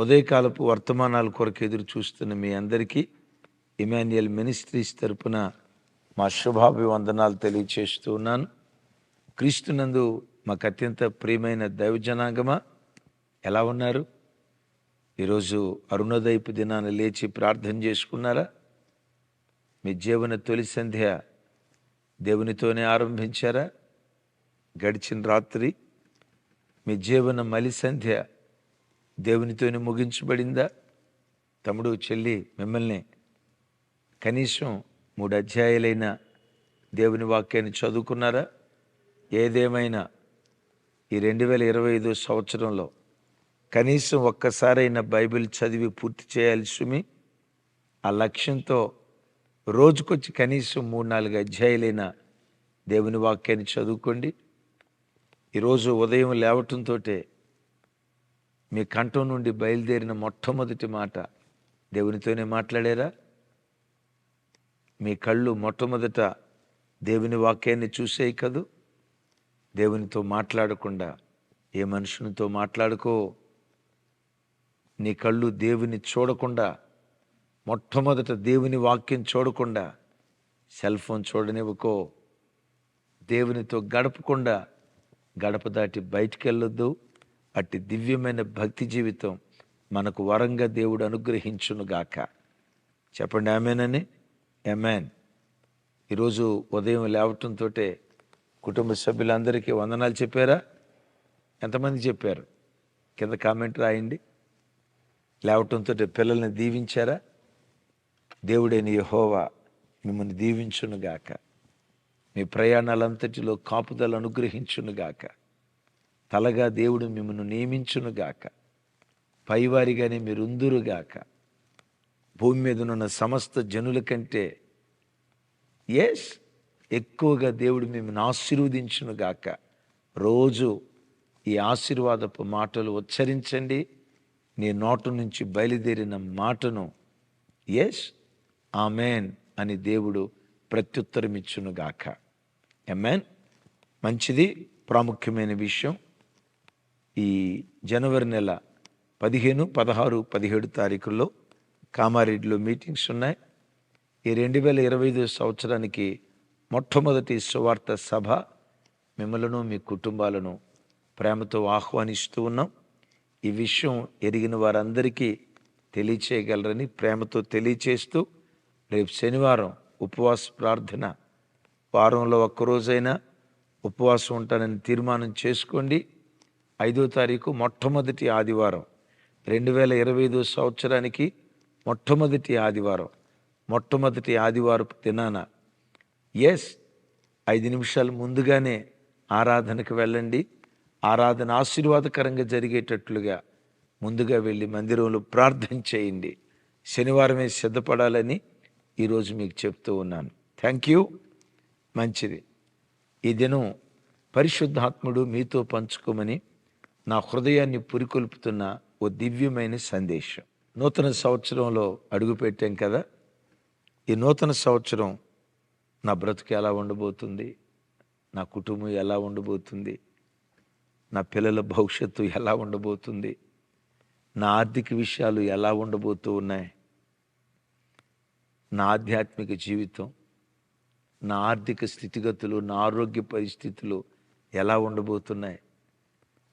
ఉదయకాలపు వర్తమానాల కొరకు ఎదురు చూస్తున్న మీ అందరికీ ఇమాన్యుయల్ మినిస్ట్రీస్ తరపున మా శుభాభివందనాలు తెలియచేస్తూ ఉన్నాను. క్రీస్తునందు మాకు అత్యంత ప్రియమైన దైవజనాంగమా ఎలా ఉన్నారు? ఈరోజు అరుణోదయపు దినాన లేచి ప్రార్థన చేసుకున్నారా? మీ జీవన తొలి సంధ్య దేవునితోనే ఆరంభించారా? గడిచిన రాత్రి మీ జీవన మలి సంధ్య దేవునితోనే ముగించబడిందా? తమ్ముడు చెల్లి మిమ్మల్ని కనీసం మూడు అధ్యాయాలైన దేవుని వాక్యాన్ని చదువుకున్నారా? ఏదేమైనా ఈ రెండు వేల ఇరవై ఐదో సంవత్సరంలో కనీసం ఒక్కసారైనా బైబిల్ చదివి పూర్తి చేయాలి సుమి. ఆ లక్ష్యంతో రోజుకొచ్చి కనీసం మూడు నాలుగు అధ్యాయులైన దేవుని వాక్యాన్ని చదువుకోండి. ఈరోజు ఉదయం లేవటంతో మీ కంఠం నుండి బయలుదేరిన మొట్టమొదటి మాట దేవునితోనే మాట్లాడారా? మీ కళ్ళు మొట్టమొదట దేవుని వాక్యాన్ని చూసేయి కదూ? దేవునితో మాట్లాడకుండా ఏ మనుషునితో మాట్లాడుకో? నీ కళ్ళు దేవుని చూడకుండా మొట్టమొదట దేవుని వాక్యం చూడకుండా సెల్ ఫోన్ చూడనివ్వకో దేవునితో గడపకుండా గడప దాటి బయటికి వెళ్ళొద్దు అట్టి దివ్యమైన భక్తి జీవితం మనకు వరంగా దేవుడు అనుగ్రహించునుగాక చెప్పండి ఆమెనని? ఎమెన్ ఈరోజు ఉదయం లేవటంతో కుటుంబ సభ్యులందరికీ వందనాలు చెప్పారా? ఎంతమంది చెప్పారు? కింద కామెంట్ రాయండి. లేవటంతో పిల్లల్ని దీవించారా? దేవుడైన యహోవా మిమ్మల్ని దీవించునుగాక మీ ప్రయాణాలంతటిలో కాపుదల అనుగ్రహించునుగాక తలగా దేవుడు మిమ్మల్ని నియమించునుగాక పైవారిగానే మీరుందురుగాక భూమి మీద ఉన్న సమస్త జనుల కంటే ఎస్ ఎక్కువగా దేవుడు మిమ్మల్ని ఆశీర్వదించునుగాక రోజు ఈ ఆశీర్వాదపు మాటలు ఉచ్చరించండి. నీ నోటు నుంచి బయలుదేరిన మాటను ఎస్ ఆమెన్ అని దేవుడు ప్రత్యుత్తరం ఇచ్చునుగాక ఎమెన్ మంచిది ప్రాముఖ్యమైన విషయం. ఈ జనవరి నెల పదిహేను పదహారు పదిహేడు తారీఖుల్లో కామారెడ్డిలో మీటింగ్స్ ఉన్నాయి. ఈ రెండు వేల ఇరవై ఐదు సంవత్సరానికి మొట్టమొదటి సువార్త సభ. మిమ్మలను మీ కుటుంబాలను ప్రేమతో ఆహ్వానిస్తూ ఉన్నాం. ఈ విషయం ఎరిగిన వారందరికీ తెలియచేయగలరని ప్రేమతో తెలియచేస్తూ రేపు శనివారం ఉపవాస ప్రార్థన. వారంలో ఒక్కరోజైనా ఉపవాసం ఉంటానని తీర్మానం చేసుకోండి. ఐదో తారీఖు మొట్టమొదటి ఆదివారం. రెండు వేల ఇరవై ఐదో సంవత్సరానికి మొట్టమొదటి ఆదివారం. మొట్టమొదటి ఆదివారపు దినాన. ఎస్ ఐదు నిమిషాలు ముందుగానే ఆరాధనకు వెళ్ళండి. ఆరాధన ఆశీర్వాదకరంగా జరిగేటట్లుగా ముందుగా వెళ్ళి మందిరంలో ప్రార్థన చేయండి. శనివారమే సిద్ధపడాలని ఈరోజు మీకు చెప్తూ ఉన్నాను. థ్యాంక్ యూ మంచిది. ఈ దినం పరిశుద్ధాత్ముడు మీతో పంచుకోమని నా హృదయాన్ని పురికొల్పుతున్న ఓ దివ్యమైన సందేశం. నూతన సంవత్సరంలో అడుగుపెట్టాం కదా? ఈ నూతన సంవత్సరం నా బ్రతుకు ఎలా ఉండబోతుంది? నా కుటుంబం ఎలా ఉండబోతుంది? నా పిల్లల భవిష్యత్తు ఎలా ఉండబోతుంది? నా ఆర్థిక విషయాలు ఎలా ఉండబోతూ ఉన్నాయి? నా ఆధ్యాత్మిక జీవితం నా ఆర్థిక స్థితిగతులు నా ఆరోగ్య పరిస్థితులు ఎలా ఉండబోతున్నాయి?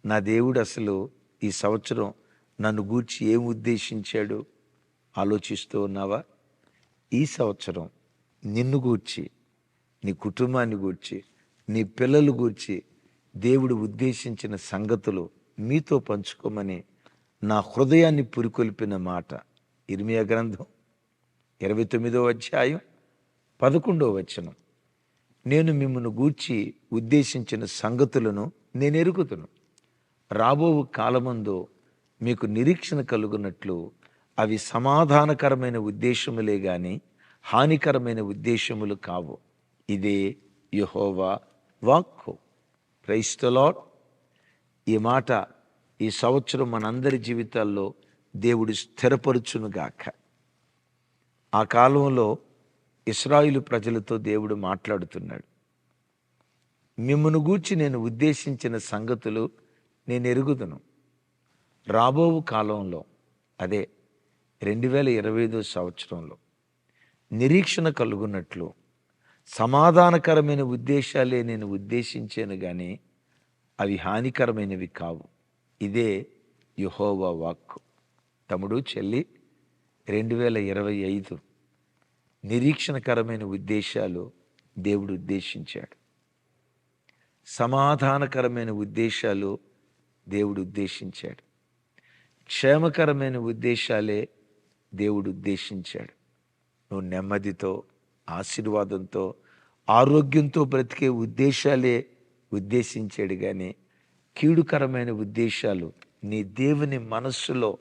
నా దేవుడు అసలు ఈ సంవత్సరం నన్ను గూర్చి ఏం ఉద్దేశించాడు? ఆలోచిస్తూ ఉన్నావా? ఈ సంవత్సరం నిన్ను గూర్చి నీ కుటుంబాన్ని గూర్చి నీ పిల్లలు గూర్చి దేవుడు ఉద్దేశించిన సంగతులు మీతో పంచుకోమని నా హృదయాన్ని పురికొల్పిన మాట. ఇర్మియా గ్రంథం ఇరవై తొమ్మిదో అధ్యాయం పదకొండో వచనం. నేను మిమ్మల్ని గూర్చి ఉద్దేశించిన సంగతులను నేను ఎరుగుతును రాబో కాలమందు మీకు నిరీక్షణ కలుగునట్లు అవి సమాధానకరమైన ఉద్దేశములే గాని హానికరమైన ఉద్దేశములు కావు. ఇదే యెహోవా వాక్కు. క్రైస్తలాడ్ ఈ మాట ఈ సంవత్సరం మనందరి జీవితాల్లో దేవుడు స్థిరపరుచునుగాక ఆ కాలంలో ఇస్రాయిలు ప్రజలతో దేవుడు మాట్లాడుతున్నాడు. మిమ్మను గూర్చి నేను ఉద్దేశించిన సంగతులు నేను ఎరుగుదును రాబో కాలంలో అదే రెండు వేల ఇరవై ఐదో సంవత్సరంలో నిరీక్షణ కలుగున్నట్లు సమాధానకరమైన ఉద్దేశాలే నేను ఉద్దేశించాను కానీ అవి హానికరమైనవి కావు. ఇదే యుహోవా వాక్కు. తమ్ముడు చెల్లి రెండు వేల ఇరవై ఐదు నిరీక్షణకరమైన ఉద్దేశాలు దేవుడు ఉద్దేశించాడు. సమాధానకరమైన ఉద్దేశాలు దేవుడు ఉద్దేశించాడు. క్షేమకరమైన ఉద్దేశాలే దేవుడు ఉద్దేశించాడు. నువ్వు నెమ్మదితో ఆశీర్వాదంతో ఆరోగ్యంతో బ్రతికే ఉద్దేశాలే ఉద్దేశించాడు కానీ కీడుకరమైన ఉద్దేశాలు నీ దేవుని మనస్సులో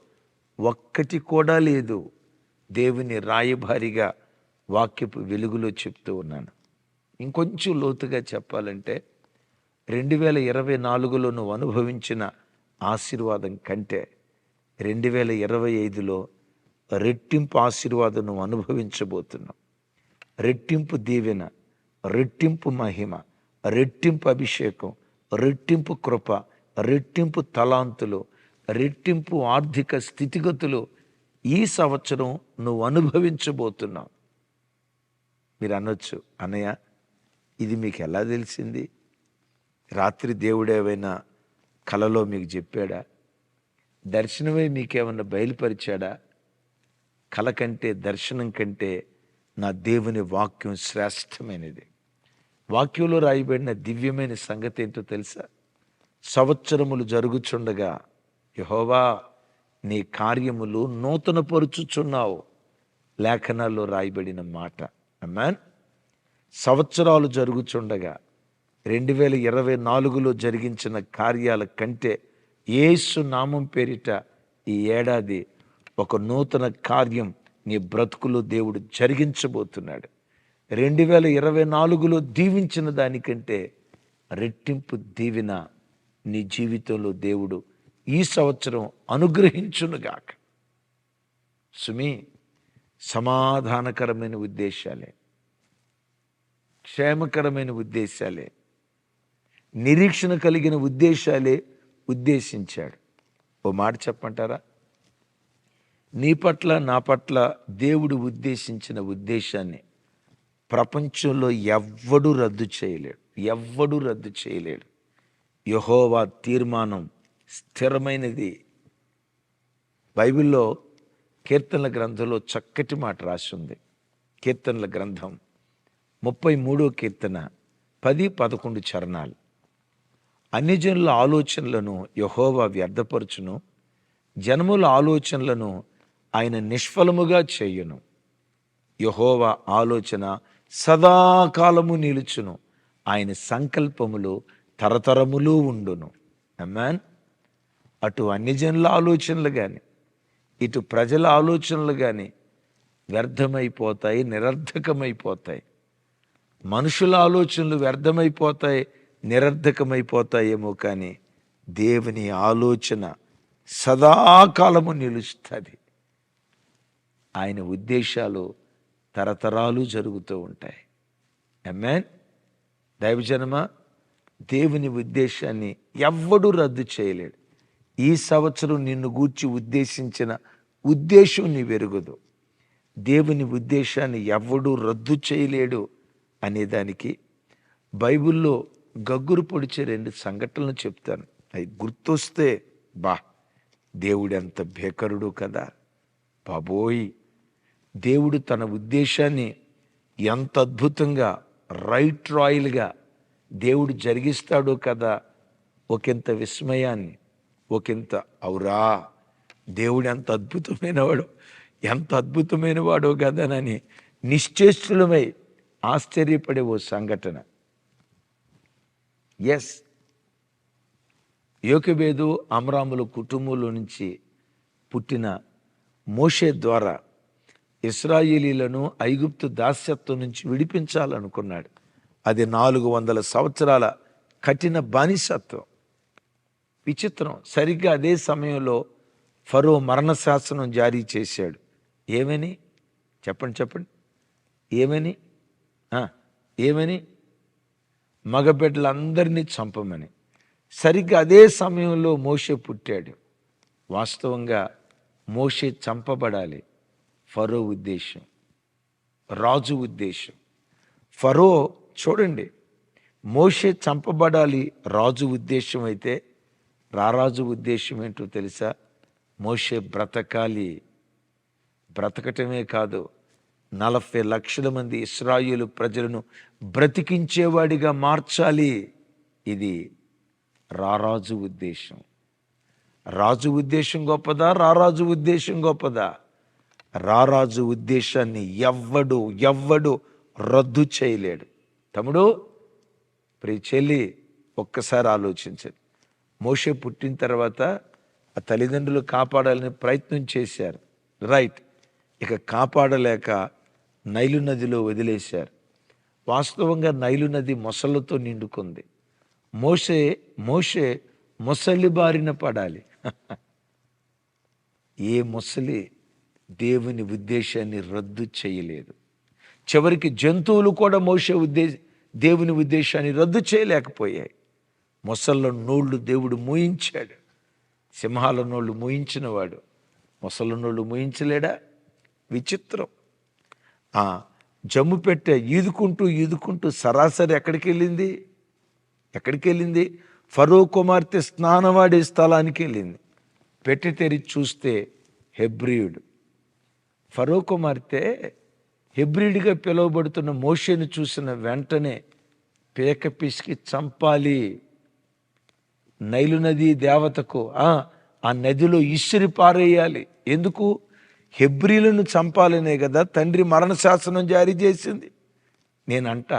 ఒక్కటి కూడా లేదు. దేవుని రాయభారిగా వాక్యపు వెలుగులో చెప్తూ ఉన్నాను. ఇంకొంచెం లోతుగా చెప్పాలంటే రెండు వేల ఇరవై నాలుగులో నువ్వు అనుభవించిన ఆశీర్వాదం కంటే రెండు వేల ఇరవై ఐదులో రెట్టింపు ఆశీర్వాదం నువ్వు అనుభవించబోతున్నావు. రెట్టింపు దీవెన రెట్టింపు మహిమ రెట్టింపు అభిషేకం రెట్టింపు కృప రెట్టింపు తలాంతులు రెట్టింపు ఆర్థిక స్థితిగతులు ఈ సంవత్సరం నువ్వు అనుభవించబోతున్నావు. మీరు అనొచ్చు అన్నయ్య ఇది మీకు ఎలా తెలిసింది? రాత్రి దేవుడేవైనా కలలో మీకు చెప్పాడా? దర్శనమే మీకేమన్నా బయలుపరిచాడా? కల కంటే దర్శనం కంటే నా దేవుని వాక్యం శ్రేష్టమైనది. వాక్యంలో రాయబడిన దివ్యమైన సంగతి ఏంటో తెలుసా? సంవత్సరములు జరుగుచుండగా యహోవా నీ కార్యములు నూతన పరుచుచున్నావు. లేఖనాల్లో రాయబడిన మాట. అమ్మాన్ సంవత్సరాలు జరుగుచుండగా రెండు వేల ఇరవై నాలుగులో జరిగించిన కార్యాల కంటే ఏసు నామం పేరిట ఈ ఏడాది ఒక నూతన కార్యం నీ బ్రతుకులో దేవుడు జరిగించబోతున్నాడు. రెండు వేల ఇరవై నాలుగులో దీవించిన దానికంటే రెట్టింపు దీవిన నీ జీవితంలో దేవుడు ఈ సంవత్సరం అనుగ్రహించునుగాక సుమి సమాధానకరమైన ఉద్దేశాలే. క్షేమకరమైన ఉద్దేశాలే. నిరీక్షణ కలిగిన ఉద్దేశాలే ఉద్దేశించాడు. ఓ మాట చెప్పంటారా నీ పట్ల నా పట్ల దేవుడు ఉద్దేశించిన ఉద్దేశాన్ని ప్రపంచంలో ఎవ్వడు రద్దు చేయలేడు. ఎవ్వడు రద్దు చేయలేడు. యహోవా తీర్మానం స్థిరమైనది. బైబిల్లో కీర్తనల గ్రంథంలో చక్కటి మాట రాసి ఉంది కీర్తనల గ్రంథం ముప్పై మూడో కీర్తన పది పదకొండు చరణాలు. అన్యజనుల ఆలోచనలను యహోవా వ్యర్థపరచును. జనముల ఆలోచనలను ఆయన నిష్ఫలముగా చేయును. యహోవా ఆలోచన సదాకాలము నిలుచును. ఆయన సంకల్పములు తరతరములు ఉండును. అమ్మాన్ అటు అన్యజనుల ఆలోచనలు కానీ ఇటు ప్రజల ఆలోచనలు కానీ వ్యర్థమైపోతాయి నిరర్ధకమైపోతాయి మనుషుల ఆలోచనలు వ్యర్థమైపోతాయి నిరర్ధకమైపోతాయేమో కానీ దేవుని ఆలోచన సదాకాలము నిలుస్తుంది. ఆయన ఉద్దేశాలు తరతరాలు జరుగుతూ ఉంటాయి. ఎమ్మెన్ దైవజనమ దేవుని ఉద్దేశాన్ని ఎవ్వడూ రద్దు చేయలేడు. ఈ సంవత్సరం నిన్ను గూర్చి ఉద్దేశించిన ఉద్దేశం నీ వెరుగుదు. దేవుని ఉద్దేశాన్ని ఎవ్వడూ రద్దు చేయలేడు అనేదానికి బైబిల్లో గగ్గురు పొడిచే రెండు సంఘటనలు చెప్తాను. అది గుర్తొస్తే బా దేవుడు ఎంత భేకరుడు కదా. బాబోయ్ దేవుడు తన ఉద్దేశాన్ని ఎంత అద్భుతంగా రైట్ రాయల్గా దేవుడు జరిగిస్తాడో కదా. ఒకంత విస్మయాన్ని ఒకంత ఔరా దేవుడు ఎంత అద్భుతమైనవాడు ఎంత అద్భుతమైన వాడో కదనని నిశ్చేష్టులమై ఆశ్చర్యపడే ఓ సంఘటన. ఎస్ యోకబేదు అమరాముల కుటుంబంలో నుంచి పుట్టిన మోషే ద్వారా ఇస్రాయేలీలను ఐగుప్తు దాస్యత్వం నుంచి విడిపించాలనుకున్నాడు. అది నాలుగు వందల సంవత్సరాల కఠిన బానిసత్వం. విచిత్రం. సరిగ్గా అదే సమయంలో ఫరో మరణ శాసనం జారీ చేశాడు. ఏమని? చెప్పండి చెప్పండి. ఏమని? ఏమని? మగబిడ్డలందరినీ చంపమని. సరిగ్గా అదే సమయంలో మోషే పుట్టాడు. వాస్తవంగా మోషే చంపబడాలి. ఫరో ఉద్దేశం. రాజు ఉద్దేశం. ఫరో చూడండి మోషే చంపబడాలి రాజు ఉద్దేశం అయితే రారాజు ఉద్దేశం ఏంటో తెలుసా? మోషే బ్రతకాలి. బ్రతకటమే కాదు. నలభై లక్షల మంది ఇస్రాయులు ప్రజలను బ్రతికించేవాడిగా మార్చాలి. ఇది రారాజు ఉద్దేశం. రాజు ఉద్దేశం గొప్పదా? రారాజు ఉద్దేశం గొప్పదా? రారాజు ఉద్దేశాన్ని ఎవ్వడు ఎవ్వడు రద్దు చేయలేడు. తమ్ముడు ప్రియ చెల్లి ఒక్కసారి ఆలోచించండి. మోషే పుట్టిన తర్వాత ఆ తల్లిదండ్రులు కాపాడాలని ప్రయత్నం చేశారు. రైట్. ఇక కాపాడలేక నైలు నదిలో వదిలేశారు. వాస్తవంగా నైలు నది మొసళ్ళతో నిండుకుంది. మోసే మోసే మొసలి బారిన పడాలి. ఏ మొసలి దేవుని ఉద్దేశాన్ని రద్దు చేయలేదు. చివరికి జంతువులు కూడా మోసే ఉద్దేశ దేవుని ఉద్దేశాన్ని రద్దు చేయలేకపోయాయి. మొసళ్ళ నోళ్ళు దేవుడు మూయించాడు. సింహాల నోళ్ళు మూయించినవాడు. మొసళ్ళ నోళ్ళు మూయించలేడా? విచిత్రం. జమ్ము పెట్టె ఈదుకుంటూ ఈదుకుంటూ సరాసరి ఎక్కడికి వెళ్ళింది ఎక్కడికి వెళ్ళింది ఫరో కుమార్తె స్నానవాడే స్థలానికి వెళ్ళింది పెట్టి తెరిచి చూస్తే హెబ్రియుడు. ఫరో కుమార్తె హెబ్రిడ్గా పిలువబడుతున్న మోషేను చూసిన వెంటనే పేక పిసికి చంపాలి. నైలు నది దేవతకు ఆ నదిలో ఇసిరి పారేయాలి. ఎందుకు? హెబ్రిలను చంపాలనే కదా తండ్రి మరణ శాసనం జారీ చేసింది. నేనంట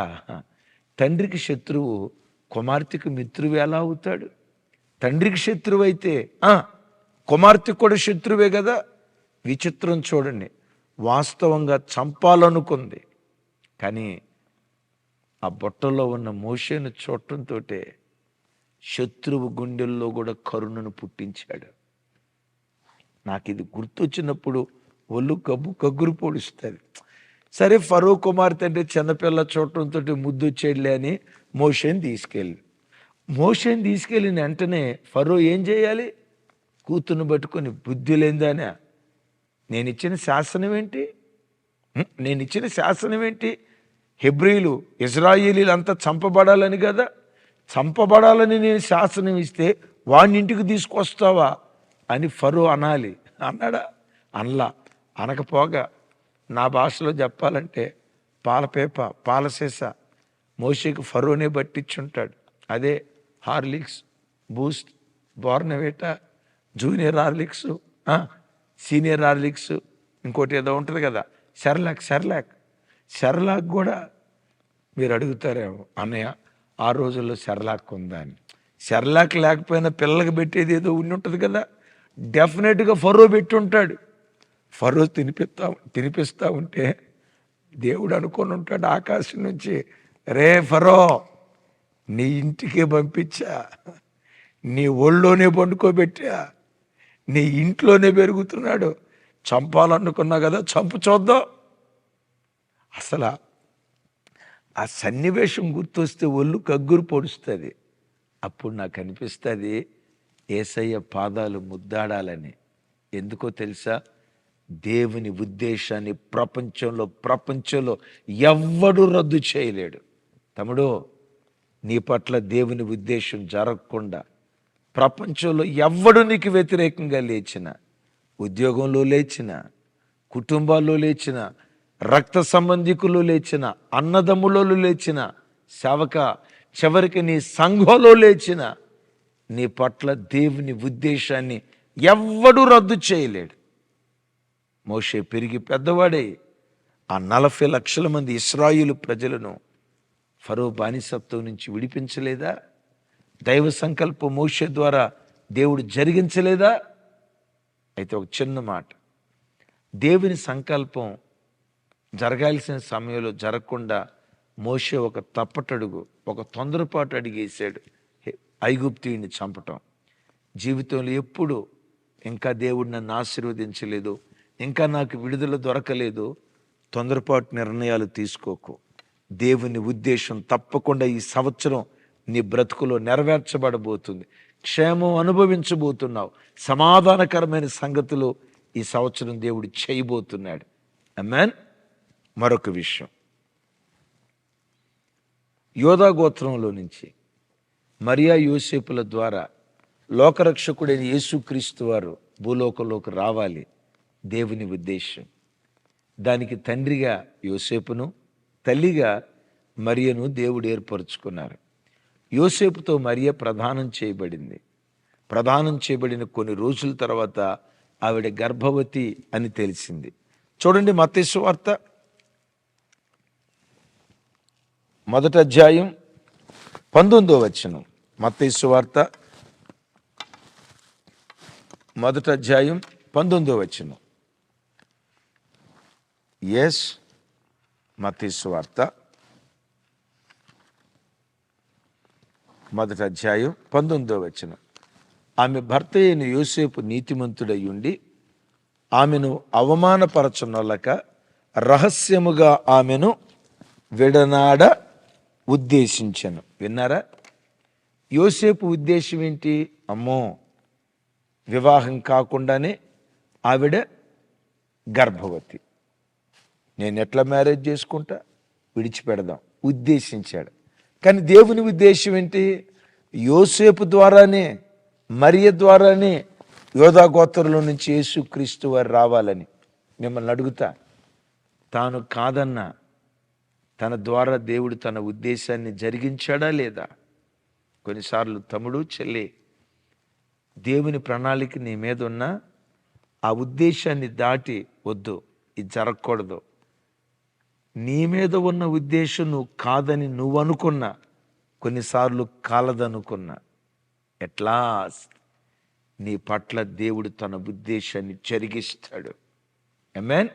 తండ్రికి శత్రువు కుమార్తెకు మిత్రువు ఎలా అవుతాడు. తండ్రికి శత్రువు అయితే కుమార్తెకు కూడా శత్రువే కదా. విచిత్రం చూడండి వాస్తవంగా చంపాలనుకుంది. కానీ ఆ బుట్టలో ఉన్న మోషేను చూడటంతో శత్రువు గుండెల్లో కూడా కరుణను పుట్టించాడు. నాకు ఇది గుర్తొచ్చినప్పుడు ఒళ్ళు కబ్బు కగ్గురు పొడుస్తుంది. సరే ఫరో కుమార్తె అంటే చిన్నపిల్ల చూడటంతో ముద్దు వచ్చేయలే అని మోషన్ తీసుకెళ్ళి. మోషన్ తీసుకెళ్ళిన వెంటనే ఫరో ఏం చేయాలి? కూతుర్ని పట్టుకొని బుద్ధి లేదానే నేను ఇచ్చిన శాసనం ఏంటి? నేను ఇచ్చిన శాసనం ఏంటి? హెబ్రిలు ఇజ్రాయేలీలు అంతా చంపబడాలని కదా? చంపబడాలని నేను శాసనం ఇస్తే వాడిని ఇంటికి తీసుకొస్తావా? అని ఫరో అనాలి. అన్నాడా? అనలా. అనకపోగా నా భాషలో చెప్పాలంటే పాలపేప పాలసీస మోషేకి ఫరోనే పట్టించుంటాడు. అదే Horlicks Boost Bournvita junior Horlicks senior Horlicks ఇంకోటి ఏదో ఉంటుంది కదా సెర్లాక్ సెర్లాక్ సెర్లాక్ కూడా మీరు అడుగుతారేమో అన్నయ్య ఆ రోజుల్లో సెర్లాక్ ఉందా అని. సెర్లాక్ లేకపోయినా పిల్లలకు పెట్టేది ఏదో ఉండి ఉంటుంది కదా డెఫినెట్గా ఫరో పెట్టి ఉంటాడు ఫరో తినిపిస్తా తినిపిస్తా ఉంటే దేవుడు అనుకొని ఉంటాడు ఆకాశం నుంచి రే ఫరో నీ ఇంటికే పంపించా నీ ఒళ్ళోనే పండుకోబెట్టా నీ ఇంట్లోనే పెరుగుతున్నాడు చంపాలనుకున్నా కదా చంపు చూద్దాం. అసలు ఆ సన్నివేశం గుర్తొస్తే ఒళ్ళు కగ్గురు పొడుస్తుంది. అప్పుడు నాకు అనిపిస్తుంది ఏసయ్య పాదాలు ముద్దాడాలని. ఎందుకో తెలుసా? దేవుని ఉద్దేశాన్ని ప్రపంచంలో ప్రపంచంలో ఎవ్వడు రద్దు చేయలేడు. తమ్ముడు నీ పట్ల దేవుని ఉద్దేశం జరగకుండా ప్రపంచంలో ఎవ్వడు నీకు వ్యతిరేకంగా లేచిన ఉద్యోగంలో లేచిన కుటుంబాల్లో లేచిన రక్త సంబంధికులు లేచిన అన్నదమ్ములలో లేచిన సేవక చివరికి నీ సంఘంలో లేచిన నీ పట్ల దేవుని ఉద్దేశాన్ని ఎవ్వడు రద్దు చేయలేడు. మోషే పెరిగి పెద్దవాడే ఆ నలభై లక్షల మంది ఇస్రాయిలు ప్రజలను ఫరో బానిసత్వం నుంచి విడిపించలేదా? దైవ సంకల్పం మోషే ద్వారా దేవుడు జరిగించలేదా? అయితే ఒక చిన్న మాట. దేవుని సంకల్పం జరగాల్సిన సమయంలో జరగకుండా మోషే ఒక తప్పటడుగు ఒక తొందరపాటు అడిగేశాడు. ఐగుప్తిని చంపటం. జీవితంలో ఎప్పుడు ఇంకా దేవుడు నన్ను ఆశీర్వదించలేదు. ఇంకా నాకు విడుదల దొరకలేదు. తొందరపాటు నిర్ణయాలు తీసుకోకు. దేవుని ఉద్దేశం తప్పకుండా ఈ సంవత్సరం నీ బ్రతుకులో నెరవేర్చబడబోతుంది. క్షేమం అనుభవించబోతున్నావు. సమాధానకరమైన సంగతులు ఈ సంవత్సరం దేవుడు చేయబోతున్నాడు. అమ్మాన్ మరొక విషయం. యోధా గోత్రంలో నుంచి మరియా యోసేపుల ద్వారా లోకరక్షకుడైన యేసుక్రీస్తు వారు భూలోకంలోకి రావాలి. దేవుని ఉద్దేశం దానికి తండ్రిగా యోసేపును తల్లిగా మరియను దేవుడు ఏర్పరచుకున్నారు. యోసేపుతో మరియ ప్రదానం చేయబడింది. ప్రదానం చేయబడిన కొన్ని రోజుల తర్వాత ఆవిడ గర్భవతి అని తెలిసింది. చూడండి మత్తేసు వార్త. మొదటి అధ్యాయం పంతొమ్మిదో వచనం. మత్తేసు వార్త. మొదటి అధ్యాయం పంతొమ్మిదో వచనం. ఎస్ మతీశ్వార్త వార్త. మొదటి అధ్యాయం పంతొమ్మిదో వచ్చిన ఆమె భర్త అయిన యూసేపు నీతిమంతుడై ఉండి ఆమెను అవమానపరచనొల్లక రహస్యముగా ఆమెను విడనాడ ఉద్దేశించను. విన్నారా? యోసేపు ఉద్దేశం ఏంటి? అమ్మో! వివాహం కాకుండానే ఆవిడ గర్భవతి. నేను ఎట్లా మ్యారేజ్ చేసుకుంటా? విడిచిపెడదాం. ఉద్దేశించాడు. కానీ దేవుని ఉద్దేశం ఏంటి? యోసేపు ద్వారానే మరియ ద్వారానే యోధా గోత్రంలో నుంచి యేసుక్రీస్తు వారు రావాలని మిమ్మల్ని అడుగుతా. తాను కాదన్న తన ద్వారా దేవుడు తన ఉద్దేశాన్ని జరిగించాడా లేదా? కొన్నిసార్లు తమ్ముడు చెల్లి దేవుని ప్రణాళిక నీ మీద ఉన్న ఆ ఉద్దేశాన్ని దాటి వద్దు. ఇది జరగకూడదు. నీ మీద ఉన్న ఉద్దేశం నువ్వు కాదని నువ్వు అనుకున్నా కొన్నిసార్లు కాలదనుకున్నా. ఎట్లా నీ పట్ల దేవుడు తన ఉద్దేశాన్ని జరిగిస్తాడు ఎమెన్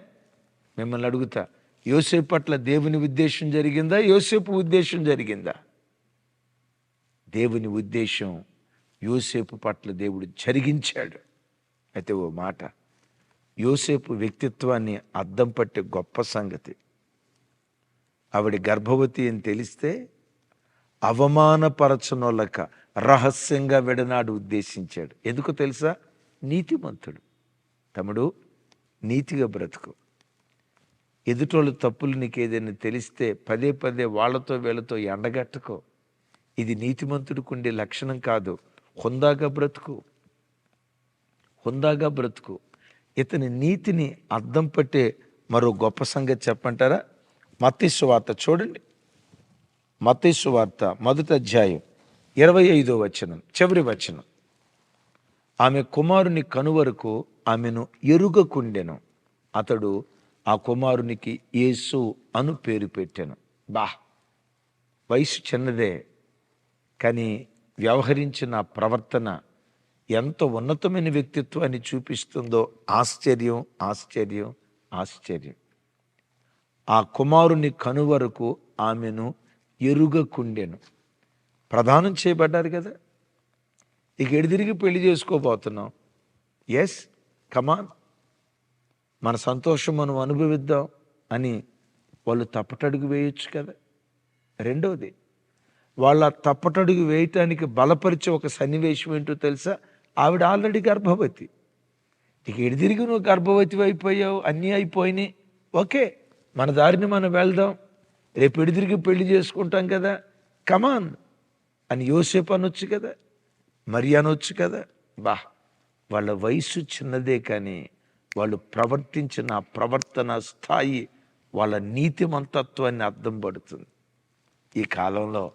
మిమ్మల్ని అడుగుతా యోసేపు పట్ల దేవుని ఉద్దేశం జరిగిందా? యోసేపు ఉద్దేశం జరిగిందా? దేవుని ఉద్దేశం యోసేపు పట్ల దేవుడు జరిగించాడు. అయితే ఓ మాట యోసేపు వ్యక్తిత్వాన్ని అద్దం పట్టే గొప్ప సంగతి. ఆవిడ గర్భవతి అని తెలిస్తే అవమానపరచనోళ్ళక రహస్యంగా విడనాడు ఉద్దేశించాడు. ఎందుకు తెలుసా? నీతిమంతుడు. తమ్ముడు నీతిగా బ్రతుకు. ఎదుటోళ్ళు తప్పులు నీకు ఏదైనా తెలిస్తే పదే పదే వాళ్ళతో వీళ్ళతో ఎండగట్టుకో. ఇది నీతిమంతుడికి ఉండే లక్షణం కాదు. హుందాగా బ్రతుకు. హుందాగా బ్రతుకు. ఇతని నీతిని అద్దం పట్టే మరో గొప్ప సంగతి చెప్పంటారా? మత్తీసు వార్త చూడండి. మత్తీసు వార్త మొదటి అధ్యాయం ఇరవై ఐదో వచనం చివరి వచనం. ఆమె కుమారుని కనువరకు ఆమెను ఎరుగకుండెను. అతడు ఆ కుమారునికి యేసు అను పేరు పెట్టాను. బా! వయసు చిన్నదే కానీ వ్యవహరించిన ప్రవర్తన ఎంత ఉన్నతమైన వ్యక్తిత్వాన్ని చూపిస్తుందో ఆశ్చర్యం ఆశ్చర్యం ఆశ్చర్యం. ఆ కుమారుని కనువరకు ఆమెను ఎరుగకుండెను. ప్రదానం చేయబడ్డారు కదా. ఇక ఎడిదిరిగి పెళ్ళి చేసుకోబోతున్నాం? ఎస్ కమాన్ మన సంతోషం మనం అనుభవిద్దాం అని వాళ్ళు తప్పటడుగు వేయొచ్చు కదా. రెండవది వాళ్ళ తప్పటడుగు వేయటానికి బలపరిచే ఒక సన్నివేశం ఏంటో తెలుసా? ఆవిడ ఆల్రెడీ గర్భవతి. ఇక ఎడిదిరిగి నువ్వు గర్భవతి అయిపోయావు? అన్నీ అయిపోయినాయి. ఓకే మన దారిని మనం వెళ్దాం. రేపు ఎడిదిరిగి పెళ్ళి చేసుకుంటాం కదా. కమాన్ అని యోసేపు అనొచ్చు కదా. మరి అనొచ్చు కదా. బా వాళ్ళ వయసు చిన్నదే కానీ వాళ్ళు ప్రవర్తించిన ప్రవర్తన స్థాయి వాళ్ళ నీతిమంతత్వాన్ని అర్థం పడుతుంది. ఈ కాలంలో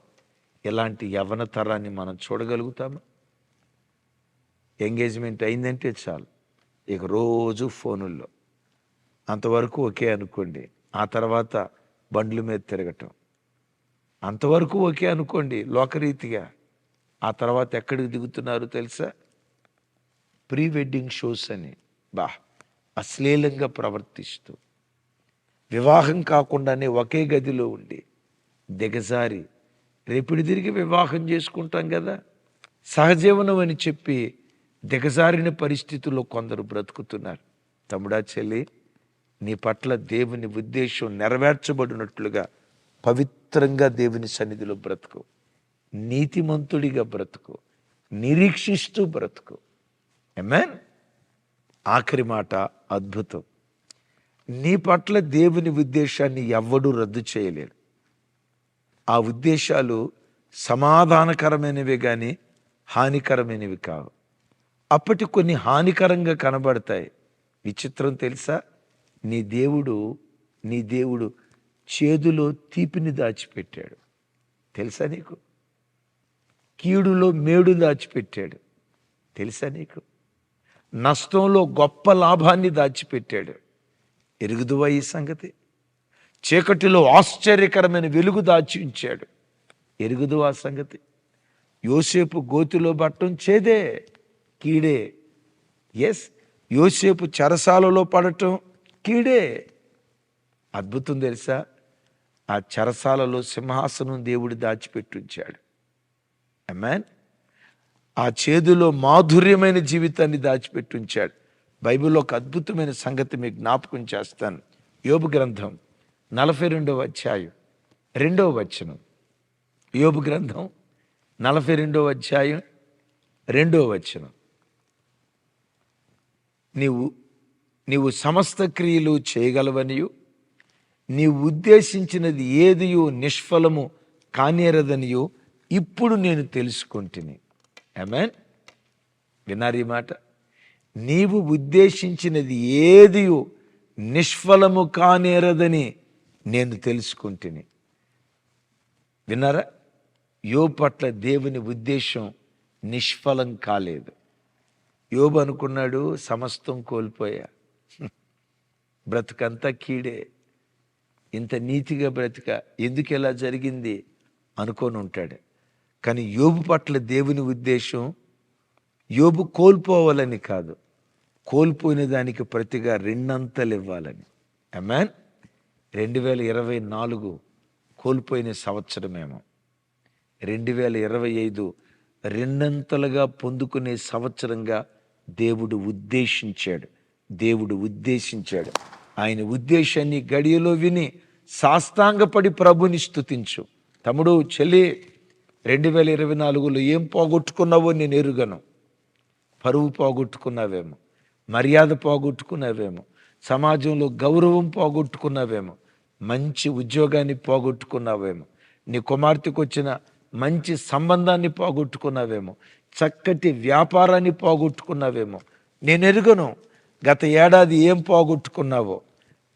ఇలాంటి యవన తరాన్ని మనం చూడగలుగుతామా? ఎంగేజ్మెంట్ అయిందంటే చాలు. ఇక రోజు ఫోనుల్లో. అంతవరకు ఓకే అనుకోండి. ఆ తర్వాత బండ్ల మీద తిరగటం. అంతవరకు ఓకే అనుకోండి లోకరీతిగా. ఆ తర్వాత ఎక్కడికి దిగుతున్నారు తెలుసా? ప్రీ వెడ్డింగ్ షోస్ అని. బా అశ్లీలంగా ప్రవర్తిస్తూ. వివాహం కాకుండానే ఒకే గదిలో ఉండి దిగజారి. రేపిడి తిరిగి వివాహం చేసుకుంటాం కదా? సహజీవనం అని చెప్పి దిగజారిన పరిస్థితుల్లో కొందరు బ్రతుకుతున్నారు. తమ్ముడా చెల్లి నీ పట్ల దేవుని ఉద్దేశం నెరవేర్చబడినట్లుగా పవిత్రంగా దేవుని సన్నిధిలో బ్రతుకు. నీతిమంతుడిగా బ్రతుకు. నిరీక్షిస్తూ బ్రతుకు. ఎమెన్ ఆఖరి మాట అద్భుతం. నీ పట్ల దేవుని ఉద్దేశాన్ని ఎవ్వడూ రద్దు చేయలేడు. ఆ ఉద్దేశాలు సమాధానకరమైనవి కానీ హానికరమైనవి కావు. అప్పటి కొన్ని హానికరంగా కనబడతాయి. విచిత్రం తెలుసా? నీ దేవుడు నీ దేవుడు చేదులో తీపిని దాచిపెట్టాడు. తెలుసా నీకు? కీడులో మేడు దాచిపెట్టాడు. తెలుసా నీకు? నష్టంలో గొప్ప లాభాన్ని దాచిపెట్టాడు. ఎరుగుదువా ఈ సంగతి? చీకటిలో ఆశ్చర్యకరమైన వెలుగు దాచి ఉంచాడు. ఎరుగుదు ఆ సంగతి? యోసేపు గోతిలో బట్టం చేదే కీడే. ఎస్ యోసేపు చెరసాలలో పడటం కీడే. అద్భుతం తెలుసా? ఆ చెరసాలలో సింహాసనం దేవుడు దాచిపెట్టించాడు. అమ్మాన్ ఆ చేదులో మాధుర్యమైన జీవితాన్ని దాచిపెట్టించాడు. బైబిల్లో ఒక అద్భుతమైన సంగతి మీకు జ్ఞాపకం చేస్తాను. యోబు గ్రంథం నలభై రెండవ అధ్యాయం రెండవ వచనం. యోబు గ్రంథం నలభై రెండవ అధ్యాయం రెండవ వచనం. నీవు నీవు సమస్త క్రియలు చేయగలవనియు. నీవు ఉద్దేశించినది ఏదియో నిష్ఫలము కానేరదనియో. ఇప్పుడు నేను తెలుసుకుంటుని. ఆమెన్ విన్నారు ఈ మాట? నీవు ఉద్దేశించినది ఏదియో నిష్ఫలము కానేరదని నేను తెలుసుకుంటుని. విన్నారా? యో పట్ల దేవుని ఉద్దేశం నిష్ఫలం కాలేదు. యోబు అనుకున్నాడు సమస్తం కోల్పోయా. బ్రతుకంతా కీడే. ఇంత నీతిగా బ్రతిక ఎందుకు ఎలా జరిగింది అనుకొని ఉంటాడు. కానీ యోబు పట్ల దేవుని ఉద్దేశం యోబు కోల్పోవాలని కాదు. కోల్పోయిన దానికి ప్రతిగా రెండంతలు ఇవ్వాలని. అమ్మాన్ రెండు వేల ఇరవై నాలుగు కోల్పోయిన సంవత్సరమేమో. రెండు వేల ఇరవై ఐదు రెండంతలుగా పొందుకునే సంవత్సరంగా దేవుడు ఉద్దేశించాడు. దేవుడు ఉద్దేశించాడు. ఆయన ఉద్దేశాన్ని గడియలో విని సాష్టాంగపడి ప్రభుని స్తుతించు. తమ్ముడు చెల్లి రెండు వేల ఇరవై నాలుగులో ఏం పోగొట్టుకున్నావో నేను ఎరుగను. పరువు పోగొట్టుకున్నావేమో మర్యాద పోగొట్టుకున్నావేమో సమాజంలో గౌరవం పోగొట్టుకున్నావేమో మంచి ఉద్యోగాన్ని పోగొట్టుకున్నావేమో నీ కుమార్తెకు వచ్చిన మంచి సంబంధాన్ని పోగొట్టుకున్నావేమో చక్కటి వ్యాపారాన్ని పోగొట్టుకున్నావేమో నేను ఎరుగను. గత ఏడాది ఏం పోగొట్టుకున్నావో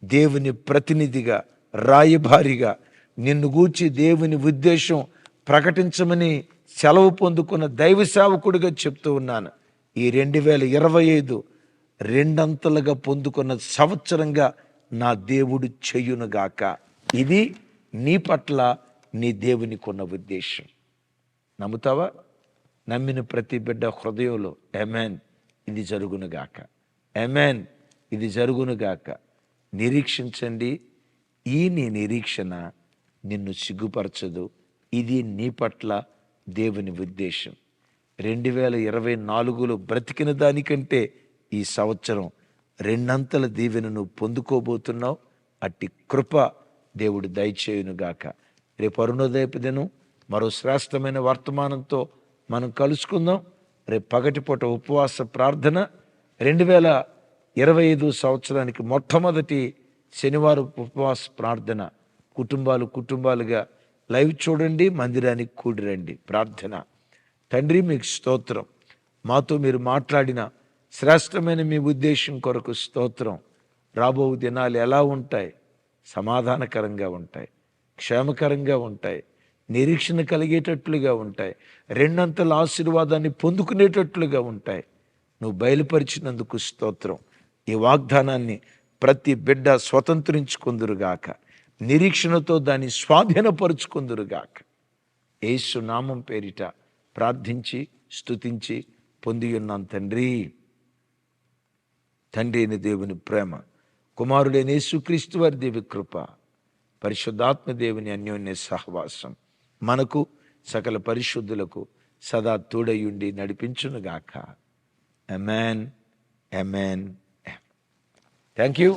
దేవుని ప్రతినిధిగా రాయభారిగా నిన్ను గూర్చి దేవుని ఉద్దేశం ప్రకటించమని సెలవు పొందుకున్న దైవ సేవకుడిగా చెప్తూ ఉన్నాను. ఈ రెండు వేల ఇరవై ఐదు రెండంతలుగా పొందుకున్న సంవత్సరంగా నా దేవుడు చెయ్యునుగాక ఇది నీ పట్ల నీ దేవునికి ఉన్న ఉద్దేశం. నమ్ముతావా? నమ్మిన ప్రతి బిడ్డ హృదయంలో ఎమెన్ ఇది జరుగునుగాక ఎమెన్ ఇది జరుగునుగాక నిరీక్షించండి. ఈ నీ నిరీక్షణ నిన్ను సిగ్గుపరచదు. ఇది నీ పట్ల దేవుని ఉద్దేశం. రెండు వేల ఇరవై నాలుగులో బ్రతికిన దానికంటే ఈ సంవత్సరం రెండంతల దీవెనను పొందుకోబోతున్నావు. అట్టి కృప దేవుడు దయచేయునుగాక రేపు అరుణోదయపు దినం మరో శ్రేష్టమైన వర్తమానంతో మనం కలుసుకుందాం. రేపు పగటిపూట ఉపవాస ప్రార్థన రెండు వేల ఇరవై ఐదు సంవత్సరానికి మొట్టమొదటి శనివారం ఉపవాస ప్రార్థన. కుటుంబాలు కుటుంబాలుగా లైవ్ చూడండి మందిరానికి కూడిరండి. ప్రార్థన. తండ్రి మీకు స్తోత్రం. మాతో మీరు మాట్లాడిన శ్రేష్టమైన మీ ఉద్దేశం కొరకు స్తోత్రం. రాబో దినాలు ఎలా ఉంటాయి? సమాధానకరంగా ఉంటాయి. క్షేమకరంగా ఉంటాయి. నిరీక్షణ కలిగేటట్లుగా ఉంటాయి. రెండంతల ఆశీర్వాదాన్ని పొందుకునేటట్లుగా ఉంటాయి. నువ్వు బయలుపరిచినందుకు స్తోత్రం. ఈ వాగ్దానాన్ని ప్రతి బిడ్డ స్వతంత్రించుకుందురుగాక. నిరీక్షణతో దాన్ని స్వాధీనపరుచుకుందురుగాక. యేసు నామం పేరిట ప్రార్థించి స్తుతించి పొంది ఉన్నాం తండ్రి. తండ్రి అయిన దేవుని ప్రేమ కుమారుడైన యేసుక్రీస్తు వారి దేవి కృప పరిశుద్ధాత్మ దేవుని అన్యోన్య సహవాసం మనకు సకల పరిశుద్ధులకు సదా తోడయుండి నడిపించునుగాక. Amen amen thank you